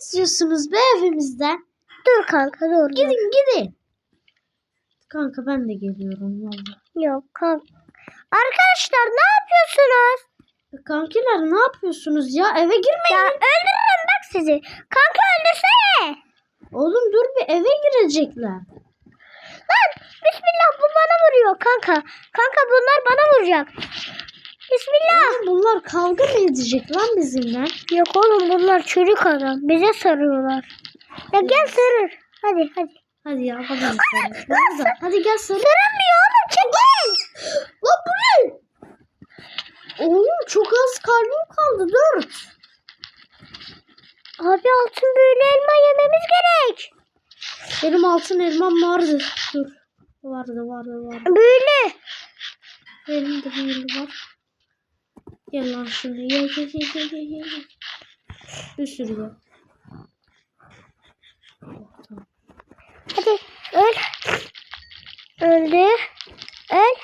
istiyorsunuz be evimizden? Dur kanka dur. dur. Gidin gidin. Kanka ben de geliyorum valla. Yok kanka. Arkadaşlar ne yapıyorsunuz? Kankiler ne yapıyorsunuz ya? Eve Ya girmeyin. öldürürüm bak sizi. Kanka öldürsene. Oğlum dur bir eve girecekler. Lan bismillah bu bana vuruyor kanka. Kanka bunlar bana vuracak. Bismillah. Oğlum bunlar kavga mı edecek lan bizimle? Yok oğlum bunlar çocuk adam. Bize sarıyorlar. Ya gel sarır. Hadi hadi. Hadi ya hadi. Hadi, gel sarıl. Sarılmıyor oğlum çekil. Lan bu ne? Oğlum çok az kalbim kaldı dört. Abi altın büyülü elma yememiz gerek. Benim altın elmam vardı. Dur. Vardı vardı vardı. Büyülü. Benim de büyülü var. Gel lan şimdi. Gel gel gel gel gel. gel. Bir sürü tamam. Hadi öl. Öldü. Öl.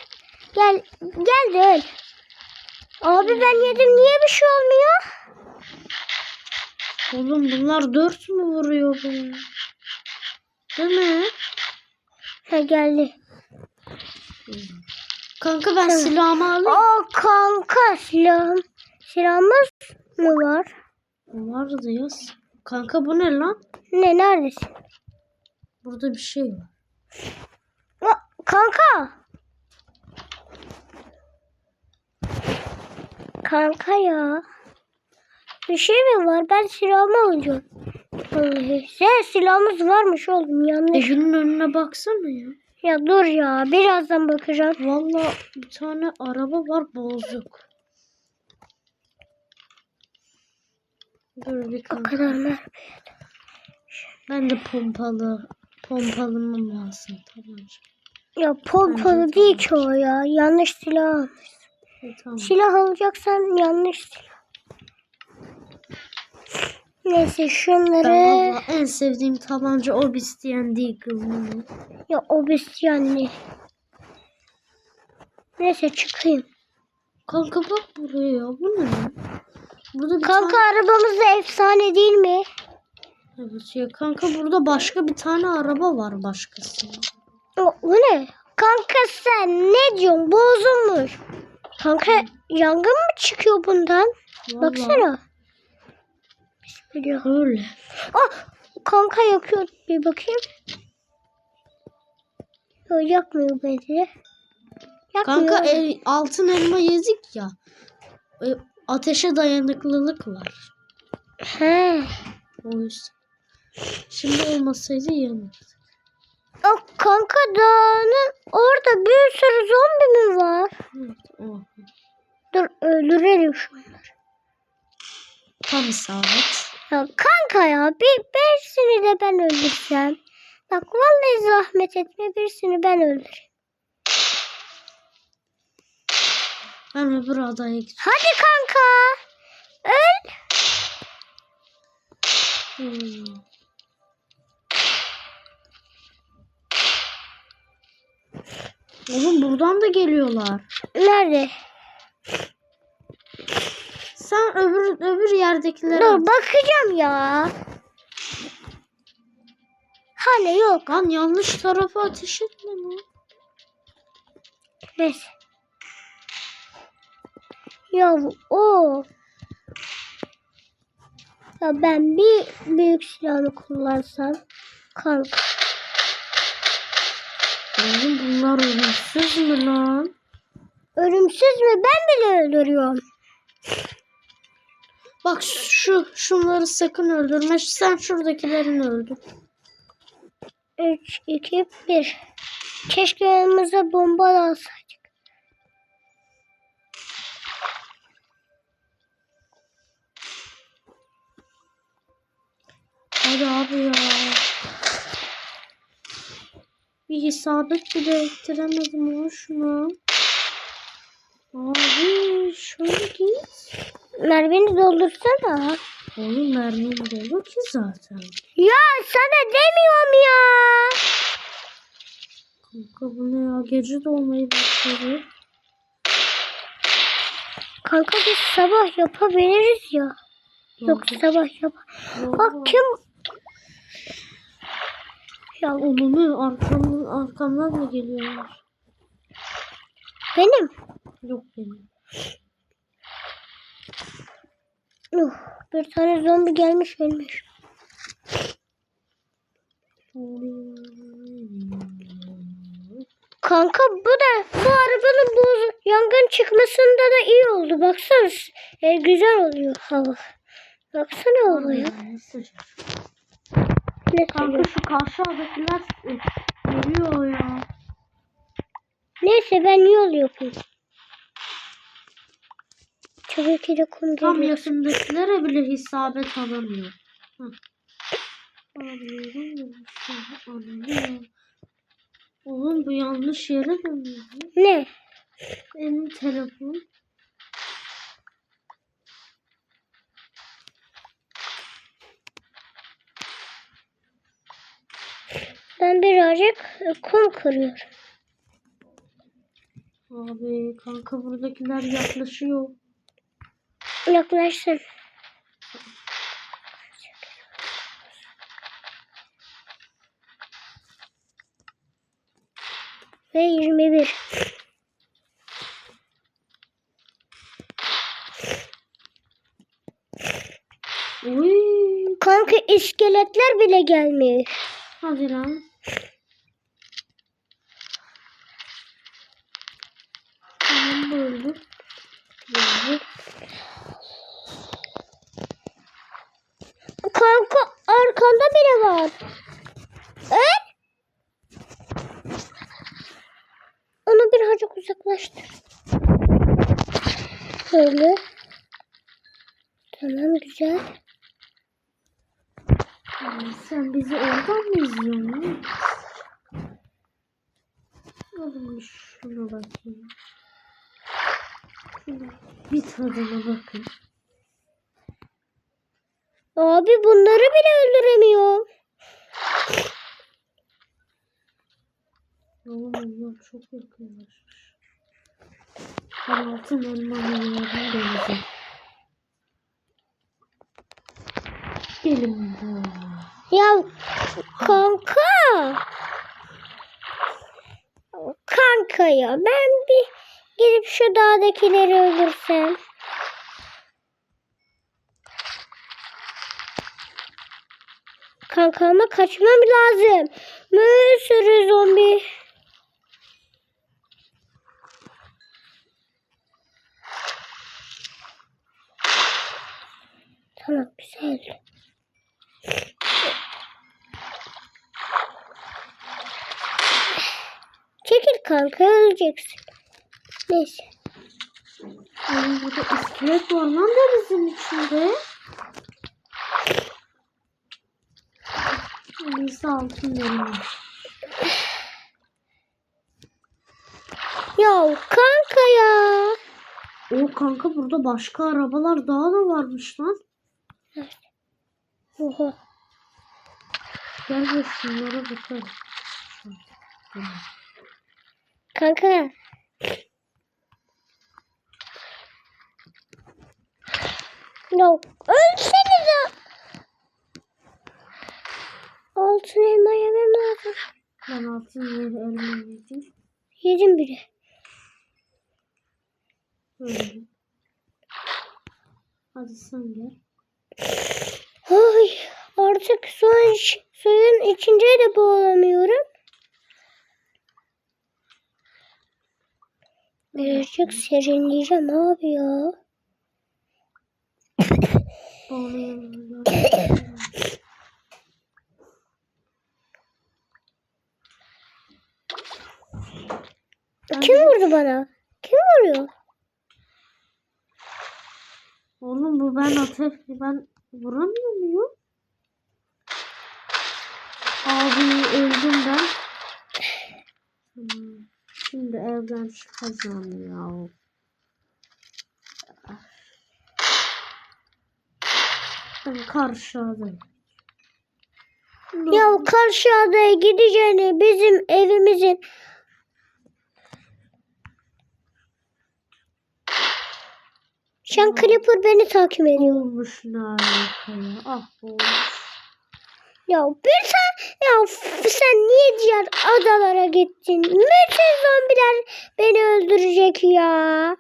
Gel. Gel de öl. Abi ben yedim niye bir şey olmuyor? Oğlum bunlar dört mü vuruyor bana? Değil mi? Ha geldi. Kanka ben silahımı alayım. Aa kanka silahım. Silahımız mı var? Vardı ya. Kanka bu ne lan? Ne neredesin? Burada bir şey var. Aa, kanka. Kanka ya. Bir şey mi var? Ben silahımı alacağım. Vallahi. Sen silahımız varmış oğlum yanlış. Evinin önüne baksana ya. Ya dur ya birazdan bakacağım. Valla bir tane araba var bozuk. Dur bir O kanka. kadar mı? Ben de pompalı. Pompalımım lazım. Tamam. Ya pompalı değil ki o ya. Yanlış silah almış. E, tamam. Silah alacaksan yanlış silah. Neyse Ben şunları valla en sevdiğim tabanca Obsidian Deagle'ın. ya obisyanlı. Neyse çıkayım. Kanka bak buraya ya. Bu ne? Burada bir Kanka tane... arabamız da efsane değil mi? Evet ya kanka burada başka bir tane araba var başkası. O, bu ne? Kanka sen ne diyorsun? Bozulmuş. Kanka yangın mı çıkıyor bundan? Vallahi Baksana. Bismillah. Öyle. Ah kanka yakıyor. Bir bakayım. Yok yakmıyor bence. Yakmıyor. Kanka el, altın elma yedik ya. E, ateşe dayanıklılık var. He. O yüzden. Şimdi olmasaydı yanırdı. Ah kanka dağının orada bir sürü zombi mi var? Evet, o. Dur öldürelim şunları. Tam isabet. Ya kanka ya bir birisini de ben öldürsem. Bak vallahi zahmet etme birisini ben öldüreyim. Ben öbür adaya gidiyorum. Hadi kanka. Öl. Hmm. Oğlum buradan da geliyorlar. Nerede? Sen öbür öbür yerdekilere Dur bakacağım ya. Hani yok. Lan yanlış tarafa ateş etme lan. Neyse. Ya o. Ya ben bir büyük silahını kullansam kanka. Oğlum bunlar ölümsüz mü lan? Ölümsüz mü? Ben bile öldürüyorum. Bak şu şunları sakın öldürme. Sen şuradakilerini öldür. 3, 2, 1. Keşke yanımıza bomba alsaydık. Hadi abi ya. Bir isabet bile ettiremedim ya şuna. Abi şöyle git. Mermini doldursana. Oğlum mermim dolu ki zaten. Ya sana demiyorum ya. Kanka bu ne ya? Gece dolmayı başladı. Kanka biz sabah yapabiliriz ya. Yok sabah yap. Bak kim? Ya Onunu arkamdan, arkamdan mı geliyorlar? benim. Yok benim. Uh, bir tane zombi gelmiş ölmüş. Kanka bu da bu arabanın bu yangın çıkmasında da iyi oldu. Baksana e, güzel oluyor hava. Baksana havaya. Ne Kanka şu karşıdakiler e, geliyor ya. Neyse ben yol yapayım. Tabii ki de kum Tam yakındakilere bile isabet alamıyor. Hah. Alıyorum. Oğlum bu yanlış yere dönüyor. Ne? Benim telefon. Ben birazcık kum kırıyorum. Abi kanka buradakiler yaklaşıyor. Yaklaşsın. Ve 21. Uy. Kanka iskeletler bile gelmiyor. Hadi lan. Tamam böyle. Böyle. Kanka arkanda Evet. Onu birazcık uzaklaştır. Böyle. Tamam güzel. Ay, Sen bizi oradan mı izliyorsun? Oğlum şuna bakayım. Bir tadına bakın. Abi bunları bile öldüremiyor. Oğlum onlar çok yakınlaşmış. Ben altın yerim denize. Gelin buraya. Ya kanka. Kanka ya ben bir gidip şu dağdakileri öldürsem. Kanka ama kaçmam lazım. Bir sürü zombi. Tamam güzel. Çekil kanka öleceksin. Neyse. Oğlum burada iskelet var lan denizin içinde. Neyse altın elma. Ya kanka ya. O kanka burada başka arabalar daha da varmış lan. Oha. Gel de şunlara bakalım. Kanka. Ya ölsenize. Altın elma yemem lazım. Ben altın elma yedim. Yedim bile. Öyle. Hadi sen gel. Ay, artık suyun, suyun içince de boğulamıyorum. Birazcık serinleyeceğim abi ya. Onu yanına Kim vurdu bana? Kim vuruyor? Oğlum bu ben ateş ben vuramıyor muyum? Abi öldüm ben. Şimdi evden çıkacağım ya. Ben karşıdayım. Ya karşı adaya gideceğini bizim evimizin Şu an Creeper beni takip ediyor. Olmuş ne alaka ya. Ah olmuş. Ya bir sen ya sen niye diğer adalara gittin? Bütün zombiler beni öldürecek ya.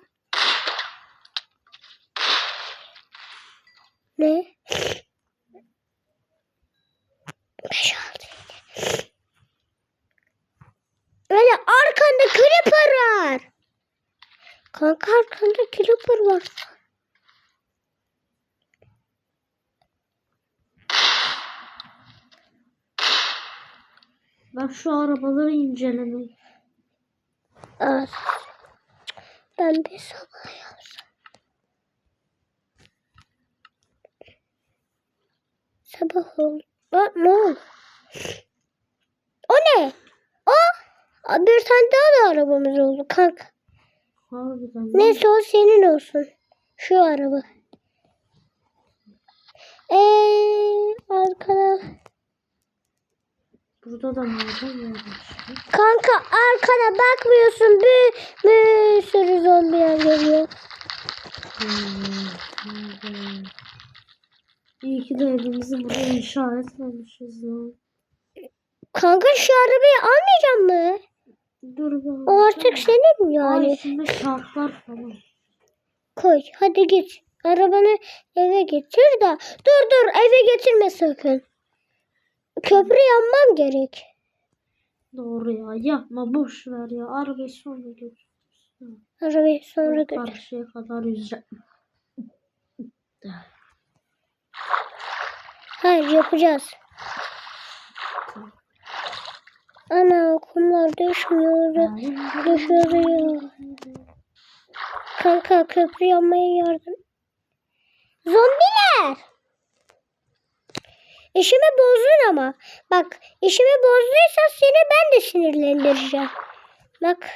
Ne? Beş yedi. Öyle arkanda creeper var. Kanka arkanda creeper var. Ben şu arabaları incelemek. Az. Ben bir sabah yapsam. Sabah oldu. Aa, ne oldu? O ne? O bir tane daha da arabamız oldu kanka. Harbiden. Neyse o senin olsun. Şu araba. Eee arkada. Burada da maden varmış. Kanka arkana bakmıyorsun. Bir, bir sürü zombiler geliyor. Hmm, hmm. İyi ki de evimizi buraya inşa etmemişiz lan. Kanka şu arabayı almayacak mı? Dur bakalım. O artık senin mi Ay yani? üstünde kağıtlar falan. Koy hadi git. Arabanı eve getir de. Dur dur eve getirme sakın. Köprü yanmam gerek. Doğru ya. Yapma boş ver ya. Arabayı sonra götür. Arabayı sonra götür. Karşıya kadar yüzeceğim. Hayır yapacağız. Ana kumlar düşmüyor. Düşüyor. Kanka köprü yanmaya yardım. Zombiler. İşimi bozdun ama. Bak işimi bozduysan seni ben de sinirlendireceğim. Bak.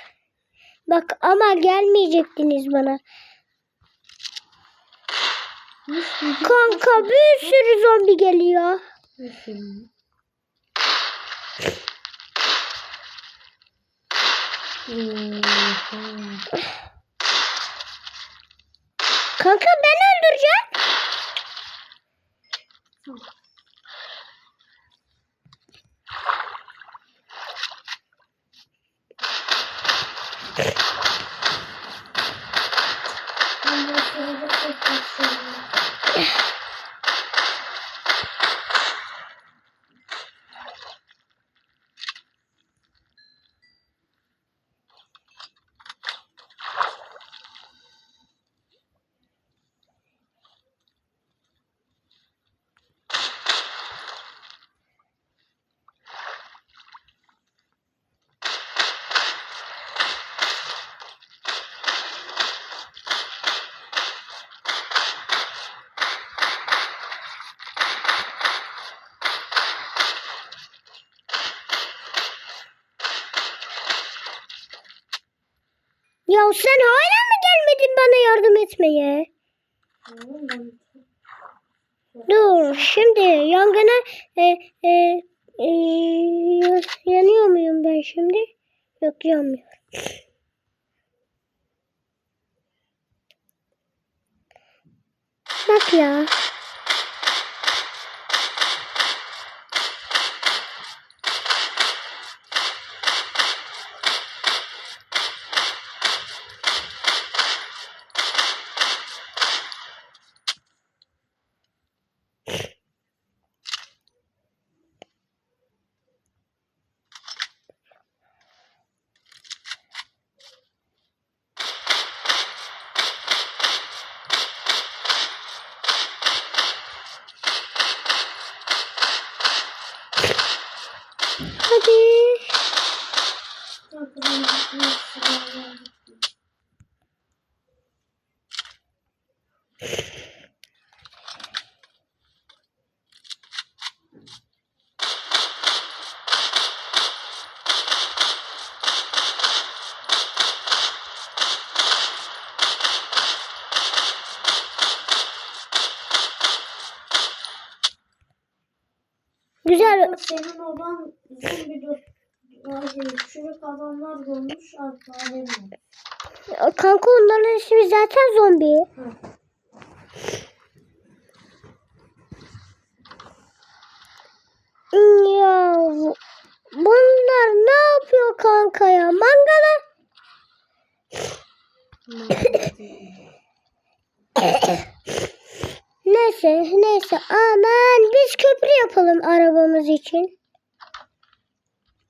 Bak ama gelmeyecektiniz bana. Kanka bir sürü zombi geliyor. Kanka ben öldüreceğim. Ya sen hala mı gelmedin bana yardım etmeye? Dur şimdi yangına e, e, e, yanıyor muyum ben şimdi? Yok yanmıyorum. Bak ya. Hadi. Güzel. Senin oban şimdi dur. Çürük adamlar görmüş Kanka onların ismi zaten zombi. Hı. Ya bunlar ne yapıyor kanka ya? Mangala. Mangala. Neyse neyse aman biz köprü yapalım arabamız için.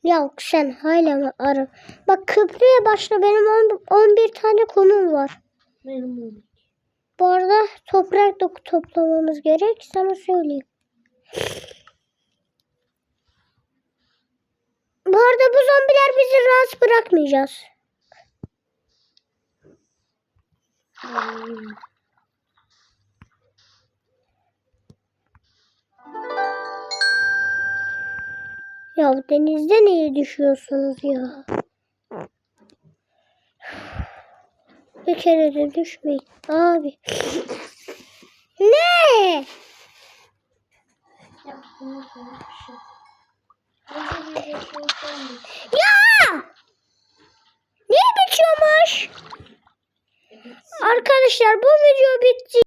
Ya sen hala mı ara? Bak köprüye başla benim on- 11 tane konum var. Benim oğlum. Bu arada toprak da toplamamız gerek sana söyleyeyim. Bu arada bu zombiler bizi rahat bırakmayacağız. Ay. Ya denizde neye düşüyorsunuz ya? Bir kere de düşmeyin. Abi. ne? Ya! Niye bitiyormuş? Arkadaşlar bu video bitti.